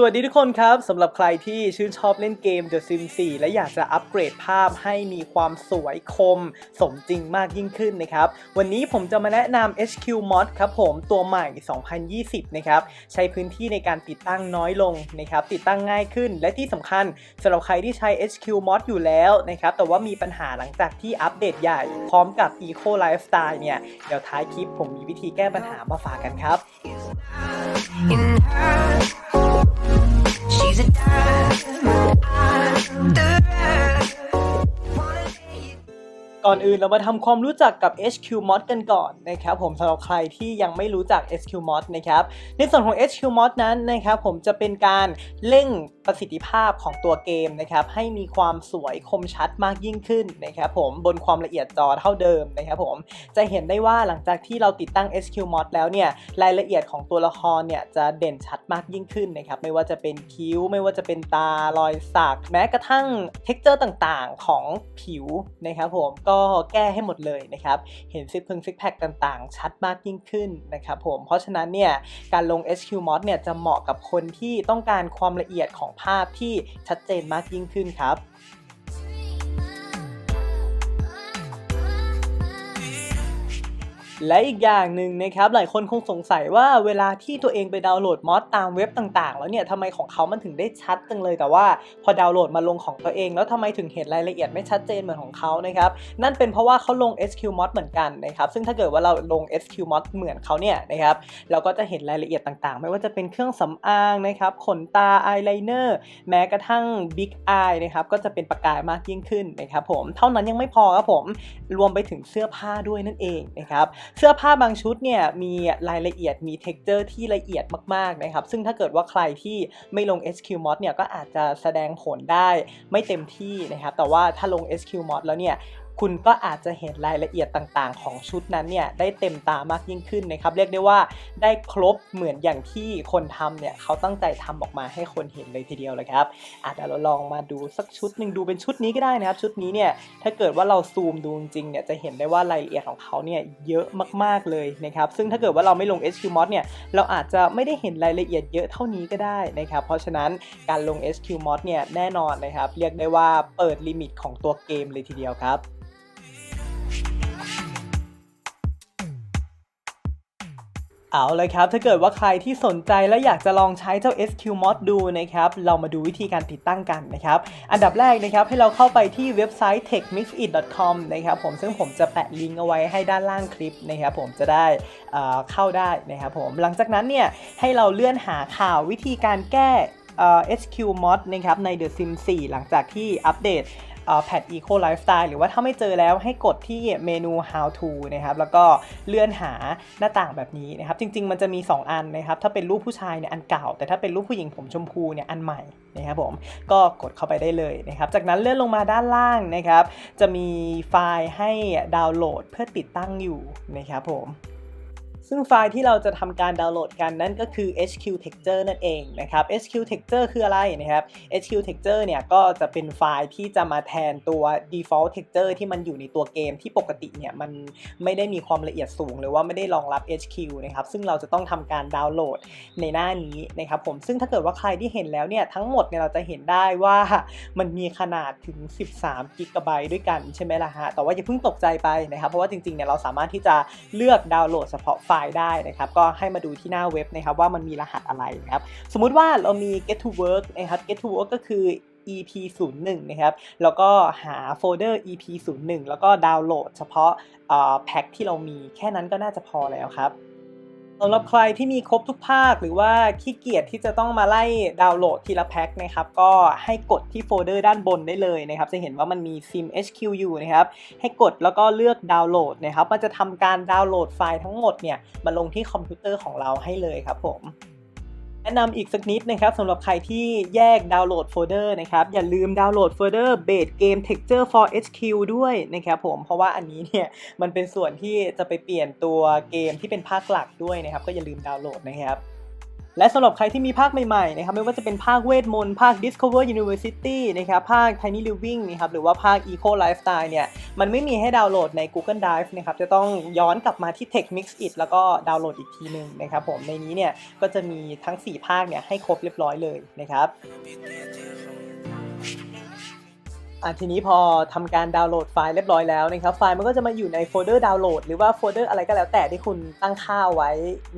สวัสดีทุกคนครับสำหรับใครที่ชื่นชอบเล่นเกม The Sims 4 และอยากจะอัปเกรดภาพให้มีความสวยคม สมจริงมากยิ่งขึ้นนะครับ วันนี้ผมจะมาแนะนำ HQ Mod ครับผมตัวใหม่ 2020 นะครับ ใช้พื้นที่ในการติดตั้งน้อยลงนะครับ ติดตั้งง่ายขึ้น และที่สำคัญสำหรับใครที่ใช้ HQ Mod อยู่แล้วนะครับ แต่ว่ามีปัญหาหลังจากที่อัปเดตใหญ่ พร้อมกับ Eco Lifestyle เนี่ย เดี๋ยวท้ายคลิปผมมีวิธีแก้ปัญหามาฝากกันครับ ก่อนอื่นเรามาทำความรู้จักกับ HQ Mod กันก่อนนะครับผมสำหรับใครที่ยังไม่รู้จัก HQ Mod นะครับในส่วนของ HQ Mod นั้นนะครับผมจะเป็นการเร่ง ประสิทธิภาพของตัวเกมนะครับให้มีความสวยคมชัดมากยิ่งขึ้นนะครับผมบนความละเอียดจอเท่าเดิมนะครับผมจะเห็นได้ว่าหลังจากที่เราติดตั้ง HQ Mod แล้วเนี่ยรายละเอียดของตัวละครเนี่ยจะเด่นชัดมากยิ่งขึ้นนะครับไม่ว่าจะเป็นคิ้ว ไม่ว่าจะเป็นตารอยสัก แม้กระทั่งเท็กเจอร์ต่างๆของผิวนะครับผมก็แก้ให้หมดเลยนะครับเห็นซิกพึงซิกแพคต่างๆ ชัดมากยิ่งขึ้นนะครับผมเพราะฉะนั้นเนี่ยการลง SQ Mod เนี่ยจะเหมาะกับคนที่ต้องการความละเอียดของภาพที่ชัดเจนมากยิ่งขึ้นครับ และอีกอย่างหนึ่งนะครับหลายคนคงสงสัยว่าเวลาที่ตัวเองไปดาวน์โหลดมอดตามเว็บต่างๆ แล้วเนี่ยทำไมของเขามันถึงได้ชัดจังเลย แต่ว่าพอดาวน์โหลดมาลงของตัวเอง แล้วทำไมถึงเห็นรายละเอียดไม่ชัดเจนเหมือนของเขานะครับนั่นเป็นเพราะว่าเขาลง SQ Mod เหมือนกันนะครับซึ่งถ้าเกิดว่าเราลง SQ Mod เหมือนเขาเนี่ยนะครับเราก็จะเห็นรายละเอียดต่างๆ ไม่ว่าจะเป็นเครื่องสำอางนะครับขนตาอายไลเนอร์แม้กระทั่ง Big Eye นะครับก็จะเป็นประกายมากยิ่งขึ้นนะครับผมเท่านั้นยังไม่พอครับผมรวมไปถึงเสื้อผ้าด้วยนั่นเองนะครับเสื้อผ้าบางชุดเนี่ยมีรายละเอียดมีเท็กเจอร์ที่ละเอียดมากๆนะครับ ซึ่งถ้าเกิดว่าใครที่ไม่ลง SQ Mod เนี่ยก็อาจจะแสดงผลได้ไม่เต็มที่นะครับ แต่ว่าถ้าลง SQ Mod แล้วเนี่ย คุณก็อาจจะเห็นรายละเอียดต่างๆ ของชุดนั้นเนี่ยได้เต็มตามากยิ่งขึ้นนะครับ เรียกได้ว่าได้ครบเหมือนอย่างที่คนทำเนี่ยเขาตั้งใจทำออกมาให้คนเห็นเลยทีเดียวเลยครับอาจจะเราลองมาดูสักชุดหนึ่งดูเป็นชุดนี้ก็ได้นะครับ ชุดนี้เนี่ยถ้าเกิดว่าเราซูมดูจริงเนี่ยจะเห็นได้ว่ารายละเอียดของเขาเนี่ยเยอะมากๆเลยนะครับซึ่งถ้าเกิดว่าเราไม่ลง HQ Mod เนี่ยเราอาจจะไม่ได้เห็นรายละเอียดเยอะเท่านี้ก็ได้นะครับเพราะฉะนั้นการลง HQ Mod เนี่ยแน่นอนนะครับเรียกได้ว่าเปิดลิมิตของตัวเกมเลยทีเดียวครับ เอาเลยครับ ถ้าเกิดว่าใครที่สนใจและอยากจะลองใช้เจ้า SQ Mod ดูนะครับ เรามาดูวิธีการติดตั้งกันนะครับ อันดับแรกนะครับให้เราเข้าไปที่เว็บไซต์ techmixit.com นะครับผมซึ่งผมจะแปะลิงก์เอาไว้ให้ด้านล่างคลิปนะครับผมจะได้เข้าได้นะครับผม หลังจากนั้นเนี่ยให้เราเลื่อนหาข่าววิธีการแก้ SQ Mod นะครับใน The Sims 4 หลังจากที่อัปเดต แพด Eco Lifestyle หรือว่าถ้าไม่เจอแล้วให้กดที่เมนู How to นะครับแล้วก็เลื่อนหาหน้าต่างแบบนี้นะครับจริง ๆ มันจะมี 2 อันนะครับถ้าเป็นรูปผู้ชายเนี่ยอันเก่า แต่ถ้าเป็นรูปผู้หญิงผมชมพูเนี่ยอันใหม่นะครับผมก็กดเข้าไปได้เลยนะครับจากนั้นเลื่อนลงมาด้านล่างนะครับจะมีไฟล์ให้ดาวน์โหลดเพื่อติดตั้งอยู่นะครับผม ซึ่งไฟล์ที่เราจะทำการดาวน์โหลดกันนั่นก็คือ HQ Texture นั่นเองนะครับ HQ Texture คืออะไรนะครับ HQ Texture เนี่ยก็จะเป็นไฟล์ที่จะมาแทนตัว default texture ที่มันอยู่ในตัวเกมที่ปกติเนี่ยมันไม่ได้มีความละเอียดสูง หรือว่าไม่ได้รองรับ HQ นะครับซึ่งเราจะต้องทำการดาวน์โหลดในหน้านี้นะครับผมซึ่งถ้าเกิดว่าใครที่เห็นแล้วเนี่ยทั้งหมดเนี่ยเราจะเห็นได้ว่ามันมีขนาดถึง 13กิกะไบต์ด้วยกันใช่ไหมล่ะฮะแต่ว่าอย่าเพิ่งตกใจไปนะครับเพราะว่าจริงๆเนี่ยเราสามารถที่จะเลือกดาวน์โหลดเฉพาะไฟล์ได้นะครับ ก็ให้มาดูที่หน้าเว็บนะครับว่ามันมีรหัสอะไรนะครับ สมมุติว่าเรามี get to work นะครับ get to work ก็คือ EP 0 1นะครับ แล้วก็หาโฟลเดอร์ EP 0 1แล้วก็ดาวน์โหลดเฉพาะแพ็คที่เรามีแค่นั้นก็น่าจะพอแล้วครับ สำหรับใครที่มีครบทุกภาคหรือว่าขี้เกียจที่จะต้องมาไล่ดาวน์โหลดทีละแพ็คนะครับก็ให้กดที่โฟลเดอร์ด้านบนได้เลยนะครับจะเห็นว่ามันมี sim hq อยู่นะครับให้กดแล้วก็เลือกดาวน์โหลดนะครับมันจะทำการดาวน์โหลดไฟล์ทั้งหมดเนี่ยมาลงที่คอมพิวเตอร์ของเราให้เลยครับผม แนะนำอีกสักนิดนะครับสำหรับใครที่แยกดาวน์โหลดโฟลเดอร์นะครับ อย่าลืมดาวน์โหลดโฟลเดอร์ Base Game Texture for HQ ด้วยนะครับผมเพราะว่าอันนี้เนี่ยมันเป็นส่วนที่จะไปเปลี่ยนตัวเกมที่เป็นภาคหลักด้วยนะครับ ก็อย่าลืมดาวน์โหลดนะครับ และสำหรับใครที่มีภาคใหม่ๆนะครับไม่ว่าจะเป็นภาคเวทมนต์ภาค Discover University นะครับภาค Tiny Living นะครับหรือว่าภาค Eco Lifestyle เนี่ยมันไม่มีให้ดาวน์โหลดใน Google Drive นะครับจะต้องย้อนกลับมาที่ Tech Mix It แล้วก็ดาวน์โหลดอีกทีหนึ่งนะครับผมในนี้เนี่ยก็จะมีทั้ง 4 ภาคเนี่ยให้ครบเรียบร้อยเลยนะครับ อะทีนี้พอทำการดาวน์โหลดไฟล์เรียบร้อยแล้วนะครับไฟล์มันก็จะมาอยู่ในโฟลเดอร์ดาวน์โหลดหรือว่าโฟลเดอร์อะไรก็แล้วแต่ที่คุณตั้งค่าไว้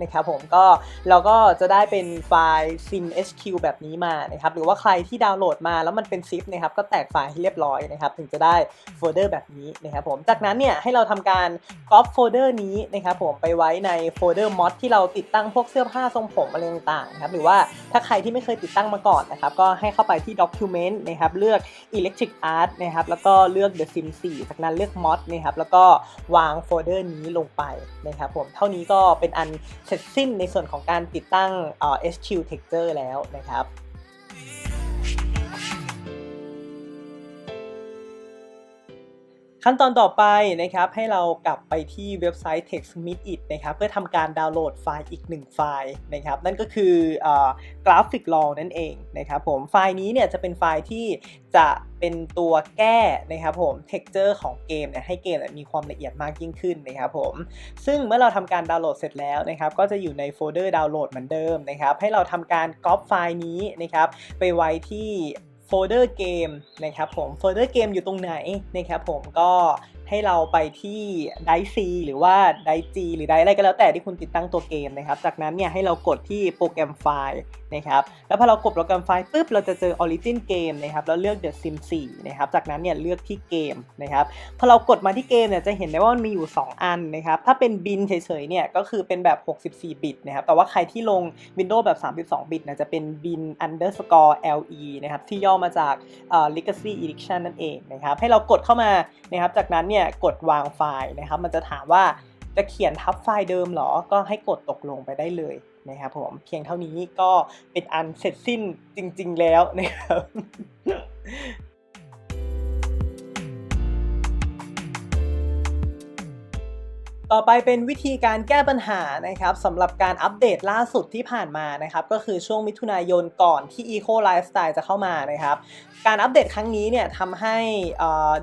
นะครับผมก็เราก็จะได้เป็นไฟล์ simhq แบบนี้มานะครับหรือว่าใครที่ดาวน์โหลดมาแล้วมันเป็น zip นะครับก็แตกไฟล์ให้เรียบร้อยนะครับถึงจะได้โฟลเดอร์แบบนี้นะครับผมจากนั้นเนี่ยให้เราทำการ copy โฟลเดอร์นี้นะครับผมไปไว้ในโฟลเดอร์ mod ที่เราติดตั้งพวกเสื้อผ้าทรงผมอะไรต่างๆนะครับหรือว่าถ้าใครที่ไม่เคยติดตั้งมาก่อนนะครับก็ให้เข้าไปที่ document นะครับเลือก electric art นะครับแล้วก็เลือก the sim 4จากนั้นเลือก mod นะครับแล้วก็วางโฟลเดอร์นี้ลงไปนะครับผมเท่านี้ก็เป็นอันเสร็จสิ้นในส่วนของการติดตั้งเอ่อ SQ texture แล้วนะครับ ขั้นตอนต่อไปนะครับให้เรากลับไปที่เว็บไซต์ TextMeetIt นะครับเพื่อทำการดาวน์โหลดไฟล์อีกหนึ่งไฟล์นะครับนั่นก็คือกราฟิกลองนั่นเองนะครับผมไฟล์นี้เนี่ยจะเป็นไฟล์ที่จะเป็นตัวแก้นะครับผม texture ของเกมเนี่ยให้เกมมีความละเอียดมากยิ่งขึ้นนะครับผมซึ่งเมื่อเราทำการดาวน์โหลดเสร็จแล้วนะครับก็จะอยู่ในโฟลเดอร์ดาวน์โหลดเหมือนเดิมนะครับให้เราทำการก๊อปไฟล์นี้นะครับไปไว้ที่ โฟลเดอร์เกมนะครับผมโฟลเดอร์เกมอยู่ตรงไหนนะครับผมก็ ให้เราไปที่ไดซีหรือว่าไดจีหรือไดอะไรก็แล้วแต่ที่คุณติดตั้งตัวเกมนะครับ จากนั้นเนี่ยให้เรากดที่โปรแกรมไฟล์นะครับ แล้วพอเรากดโปรแกรมไฟล์ปุ๊บเราจะเจอ Origin Game นะครับ แล้วเลือก The Sim 4นะครับ จากนั้นเนี่ยเลือกที่เกมนะครับ พอเรากดมาที่เกมเนี่ยจะเห็นได้ว่ามันมีอยู่ 2 อันนะครับ ถ้าเป็นบินเฉยๆเนี่ยก็คือเป็นแบบ 64 บิตนะครับ แต่ว่าใครที่ลง Windows แบบ 32 บิตนี่ยจะเป็น bin underscore le นะครับที่ย่อมาจากเอ่อ legacy edition นั่นเองนะครับ ให้เรากดเข้ามานะครับ จากนั้นเนี่ยกดวางไฟล์นะครับ มันจะถามว่าจะเขียนทับไฟล์เดิมเหรอ ก็ให้กดตกลงไปได้เลยนะครับผมเพียงเท่านี้ก็เป็นอันเสร็จสิ้นจริง ๆ แล้วนะครับ ต่อไปเป็นวิธีการแก้ปัญหานะครับสำหรับการอัปเดตล่าสุดที่ผ่านมานะครับก็คือช่วงมิถุนายนก่อนที่ Eco Lifestyle จะเข้ามานะครับการอัปเดตครั้งนี้เนี่ยทำให้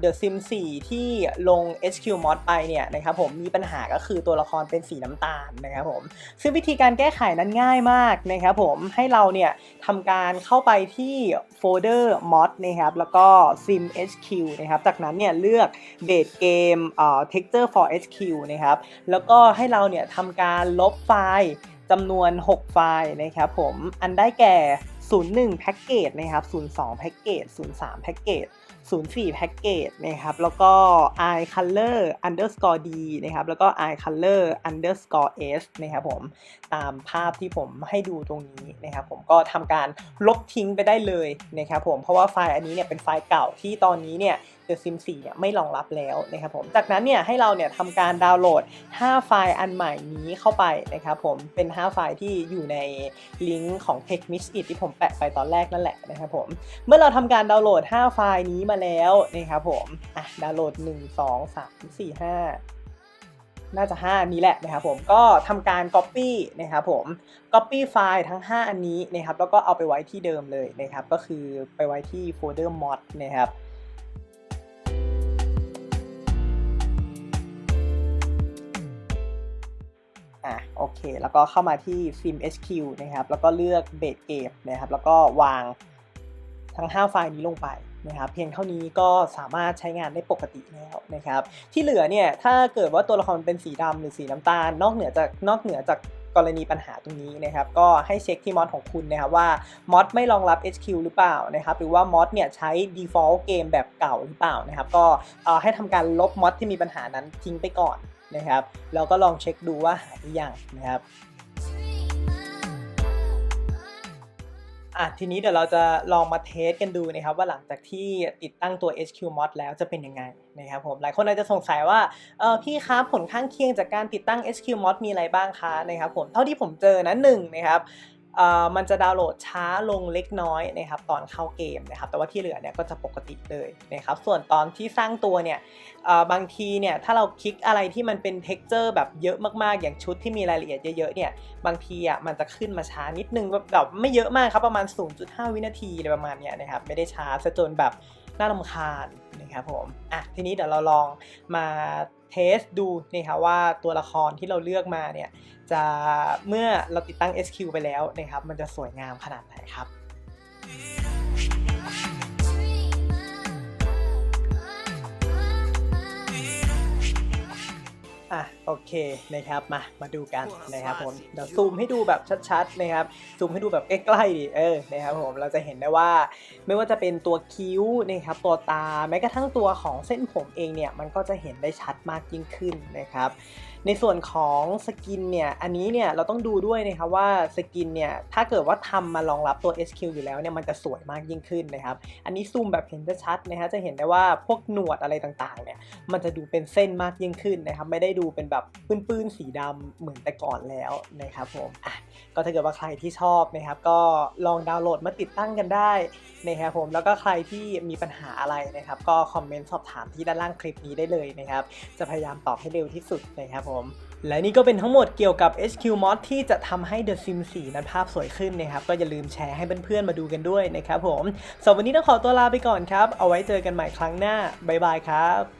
The Sim 4 ที่ลง HQ Mod ไปเนี่ยนะครับผมมีปัญหาก็คือตัวละครเป็นสีน้ำตาลนะครับผมซึ่งวิธีการแก้ไขนั้นง่ายมากนะครับผมให้เราเนี่ยทำการเข้าไปที่โฟลเดอร์ mod นะครับแล้วก็ sim hq นะครับจากนั้นเนี่ยเลือก base game เอ่อ texture for hq นะครับแล้วก็ให้เราเนี่ยทำการลบไฟล์จำนวน 6 ไฟล์นะครับผม อันได้แก่ 01แพ็กเกจนะครับ 02แพ็กเกจ 03แพ็กเกจ 04แพ็กเกจนะครับ แล้วก็ i color underscore d นะครับ แล้วก็ i color underscore s นะครับผม ตามภาพที่ผมให้ดูตรงนี้นะครับผมก็ทำการลบทิ้งไปได้เลยนะครับผม เพราะว่าไฟล์อันนี้เนี่ยเป็นไฟล์เก่าที่ตอนนี้เนี่ย The Sim 4เนี่ยไม่รองรับแล้วนะครับผม จากนั้นเนี่ยให้เราเนี่ยทำการดาวน์โหลด 5 ไฟล์อันใหม่นี้เข้าไปนะครับผม เป็น 5 ไฟล์ที่อยู่ในลิงก์ของ Tech Mix It ที่ผมแปะไปตอนแรกนั่นแหละนะครับผม เมื่อเราทำการดาวน์โหลด 5 ไฟล์นี้มาแล้วนะครับผม อะ ดาวน์โหลด 1 2 3 4 5น่าจะ 5 นี้แหละนะครับผมก็ทำการ Copy นะครับผม Copy ไฟล์ทั้ง 5 อันนี้นะครับแล้วก็เอาไปไว้ที่เดิมเลยนะครับก็คือไปไว้ที่โฟลเดอร์ mod นะครับ อะโอเค แล้วก็เข้ามาที่ Sim HQ นะครับ แล้วก็เลือก Base Game นะครับ แล้วก็วางทั้ง 5 ไฟล์นี้ลงไปนะครับเพียงเท่านี้ก็สามารถใช้งานได้ปกติแล้วนะครับ ที่เหลือเนี่ยถ้าเกิดว่าตัวละครเป็นสีดำหรือสีน้ำตาล นอกเหนือจากนอกเหนือจากกรณีปัญหาตรงนี้นะครับ ก็ให้เช็คที่มอดของคุณนะครับว่ามอดไม่รองรับ HQ หรือเปล่านะครับ หรือว่ามอดเนี่ยใช้ default เกมแบบเก่าหรือเปล่านะครับ ก็ให้ทำการลบมอดที่มีปัญหานั้นทิ้งไปก่อน นะครับ เราก็ลองเช็คดูว่าหายหรือยังนะครับอะทีนี้เดี๋ยวเราจะลองมาเทสกันดูนะครับ ว่าหลังจากที่ติดตั้งตัว HQ Mod แล้วจะเป็นยังไงนะครับผมหลายคนอาจจะสงสัยว่าเออพี่ครับผลข้างเคียงจากการติดตั้ง HQ Mod มีอะไรบ้างคะนะครับผมเท่าที่ผมเจอนะหนึ่งนะครับ มันจะดาวน์โหลดช้าลงเล็กน้อยนะครับตอนเข้าเกมนะครับแต่ว่าที่เหลือเนี่ยก็จะปกติเลยนะครับส่วนตอนที่สร้างตัวเนี่ยบางทีเนี่ยถ้าเราคลิกอะไรที่มันเป็น t e x t อร์แบบเยอะมากๆ อย่างชุดที่มีรายละเอียดเยอะๆเนี่ยบางทีอะมันจะขึ้นมาช้านิดนึงแบบแบบไม่เยอะมากครับประมาณ 0.5 วินาทีอะไรประมาณเนี้ยนะครับไม่ได้ช้าซะจนแบบน่ารำคาญนะครับผมอะทีนี้เดี๋ยวเราลองมา เทสดูนะครับว่าตัวละครที่เราเลือกมาเนี่ยจะเมื่อเราติดตั้ง SQ ไปแล้วนะครับมันจะสวยงามขนาดไหนครับ อะโอเคนะครับมามาดูกันนะครับผมเดี๋ยวซูมให้ดูแบบชัดๆนะครับซูมให้ดูแบบใกล้ๆดิเออนะครับผมเราจะเห็นได้ว่าไม่ว่าจะเป็นตัวคิ้วนะครับตัวตาแม้กระทั่งตัวของเส้นผมเองเนี่ยมันก็จะเห็นได้ชัดมากยิ่งขึ้นนะครับ ในส่วนของสกินเนี่ย อันนี้เนี่ยเราต้องดูด้วยนะครับว่าสกินเนี่ย ถ้าเกิดว่าทำมารองรับตัว SQ อยู่แล้วเนี่ย มันจะสวยมากยิ่งขึ้นนะครับ อันนี้ซูมแบบเห็นชัดนะฮะ จะเห็นได้ว่าพวกหนวดอะไรต่างๆ เนี่ย มันจะดูเป็นเส้นมากยิ่งขึ้นนะครับ ไม่ได้ดูเป็นแบบปื้นๆสีดำเหมือนแต่ก่อนแล้วนะครับผม อะ ก็ถ้าเกิดว่าใครที่ชอบนะครับ ก็ลองดาวน์โหลดมาติดตั้งกันได้นะครับผม แล้วก็ใครที่มีปัญหาอะไรนะครับ ก็คอมเมนต์สอบถามที่ด้านล่างคลิปนี้ได้เลยนะครับ จะพยายามตอบให้เร็วที่สุดนะครับผมและนี่ก็เป็นทั้งหมดเกี่ยวกับ HQ Mod ที่จะทำให้ The Sims 4 นั้นภาพสวยขึ้นนะครับ ก็อย่าลืมแชร์ให้เพื่อนๆมาดูกันด้วยนะครับผมสำหรับวันนี้ต้องขอตัวลาไปก่อนครับ เอาไว้เจอกันใหม่ครั้งหน้า บ๊ายบายครับ